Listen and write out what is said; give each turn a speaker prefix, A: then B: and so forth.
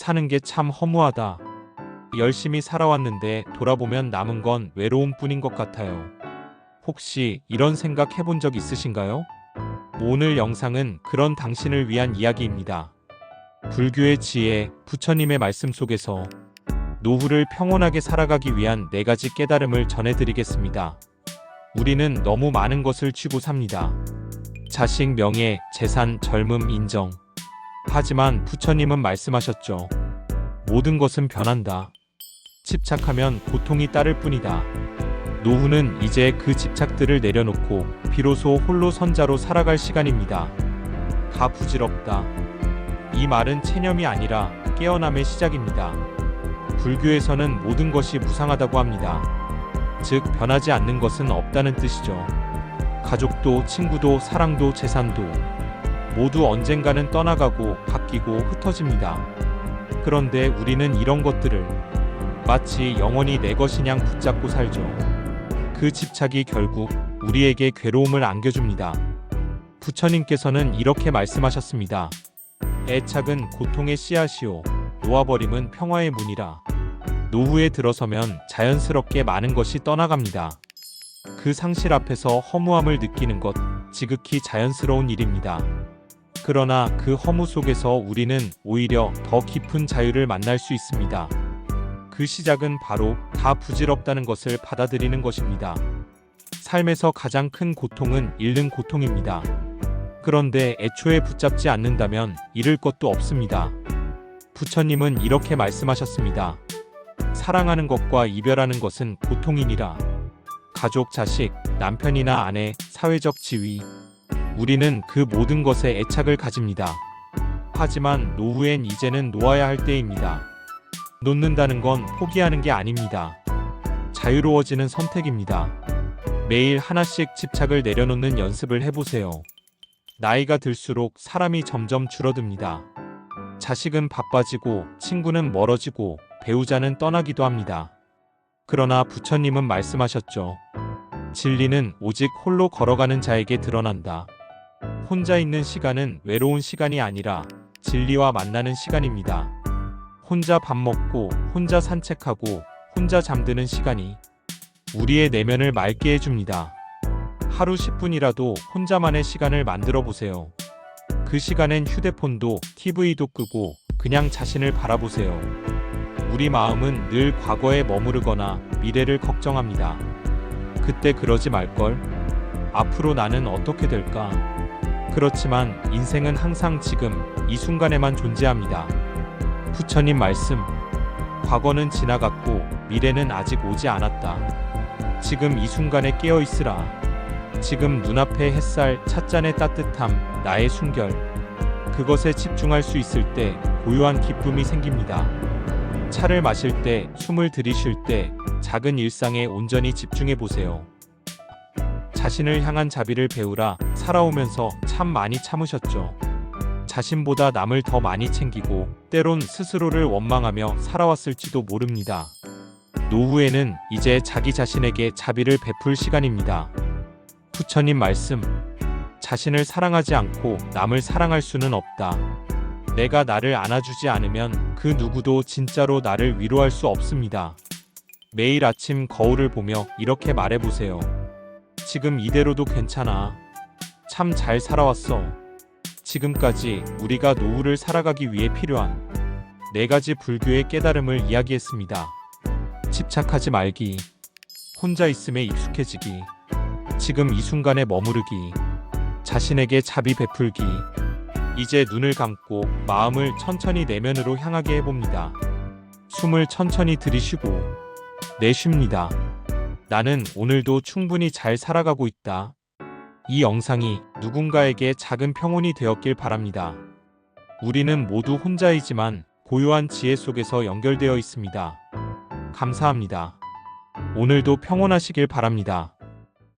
A: 사는 게 참 허무하다. 열심히 살아왔는데 돌아보면 남은 건 외로움 뿐인 것 같아요. 혹시 이런 생각 해본 적 있으신가요? 오늘 영상은 그런 당신을 위한 이야기입니다. 불교의 지혜, 부처님의 말씀 속에서 노후를 평온하게 살아가기 위한 네 가지 깨달음을 전해드리겠습니다. 우리는 너무 많은 것을 쥐고 삽니다. 자식, 명예, 재산, 젊음, 인정. 하지만 부처님은 말씀하셨죠. 모든 것은 변한다. 집착하면 고통이 따를 뿐이다. 노후는 이제 그 집착들을 내려놓고 비로소 홀로 선자로 살아갈 시간입니다. 다 부질없다. 이 말은 체념이 아니라 깨어남의 시작입니다. 불교에서는 모든 것이 무상하다고 합니다. 즉, 변하지 않는 것은 없다는 뜻이죠. 가족도, 친구도, 사랑도, 재산도 모두 언젠가는 떠나가고 바뀌고 흩어집니다. 그런데 우리는 이런 것들을 마치 영원히 내 것이냥 붙잡고 살죠. 그 집착이 결국 우리에게 괴로움을 안겨줍니다. 부처님께서는 이렇게 말씀하셨습니다. 애착은 고통의 씨앗이요. 놓아버림은 평화의 문이라. 노후에 들어서면 자연스럽게 많은 것이 떠나갑니다. 그 상실 앞에서 허무함을 느끼는 것, 지극히 자연스러운 일입니다. 그러나 그 허무 속에서 우리는 오히려 더 깊은 자유를 만날 수 있습니다. 그 시작은 바로 다 부질없다는 것을 받아들이는 것입니다. 삶에서 가장 큰 고통은 잃는 고통입니다. 그런데 애초에 붙잡지 않는다면 잃을 것도 없습니다. 부처님은 이렇게 말씀하셨습니다. 사랑하는 것과 이별하는 것은 고통이니라. 가족, 자식, 남편이나 아내, 사회적 지위. 우리는 그 모든 것에 애착을 가집니다. 하지만 노후엔 이제는 놓아야 할 때입니다. 놓는다는 건 포기하는 게 아닙니다. 자유로워지는 선택입니다. 매일 하나씩 집착을 내려놓는 연습을 해보세요. 나이가 들수록 사람이 점점 줄어듭니다. 자식은 바빠지고 친구는 멀어지고 배우자는 떠나기도 합니다. 그러나 부처님은 말씀하셨죠. 진리는 오직 홀로 걸어가는 자에게 드러난다. 혼자 있는 시간은 외로운 시간이 아니라 진리와 만나는 시간입니다. 혼자 밥 먹고, 혼자 산책하고, 혼자 잠드는 시간이 우리의 내면을 맑게 해줍니다. 하루 10분이라도 혼자만의 시간을 만들어 보세요. 그 시간엔 휴대폰도 TV도 끄고 그냥 자신을 바라보세요. 우리 마음은 늘 과거에 머무르거나 미래를 걱정합니다. 그때 그러지 말걸. 앞으로 나는 어떻게 될까? 그렇지만 인생은 항상 지금 이 순간에만 존재합니다. 부처님 말씀. 과거는 지나갔고 미래는 아직 오지 않았다. 지금 이 순간에 깨어 있으라. 지금 눈앞의 햇살, 찻잔의 따뜻함, 나의 순결. 그것에 집중할 수 있을 때 고요한 기쁨이 생깁니다. 차를 마실 때, 숨을 들이쉴 때, 작은 일상에 온전히 집중해 보세요. 자신을 향한 자비를 배우라 살아오면서 참 많이 참으셨죠. 자신보다 남을 더 많이 챙기고 때론 스스로를 원망하며 살아왔을지도 모릅니다. 노후에는 이제 자기 자신에게 자비를 베풀 시간입니다. 부처님 말씀. 자신을 사랑하지 않고 남을 사랑할 수는 없다. 내가 나를 안아주지 않으면 그 누구도 진짜로 나를 위로할 수 없습니다. 매일 아침 거울을 보며 이렇게 말해보세요. 지금 이대로도 괜찮아. 참 잘 살아왔어. 지금까지 우리가 노후를 살아가기 위해 필요한 네 가지 불교의 깨달음을 이야기했습니다. 집착하지 말기. 혼자 있음에 익숙해지기. 지금 이 순간에 머무르기. 자신에게 자비 베풀기. 이제 눈을 감고 마음을 천천히 내면으로 향하게 해봅니다. 숨을 천천히 들이쉬고 내쉽니다. 나는 오늘도 충분히 잘 살아가고 있다. 이 영상이 누군가에게 작은 평온이 되었길 바랍니다. 우리는 모두 혼자이지만 고요한 지혜 속에서 연결되어 있습니다. 감사합니다. 오늘도 평온하시길 바랍니다.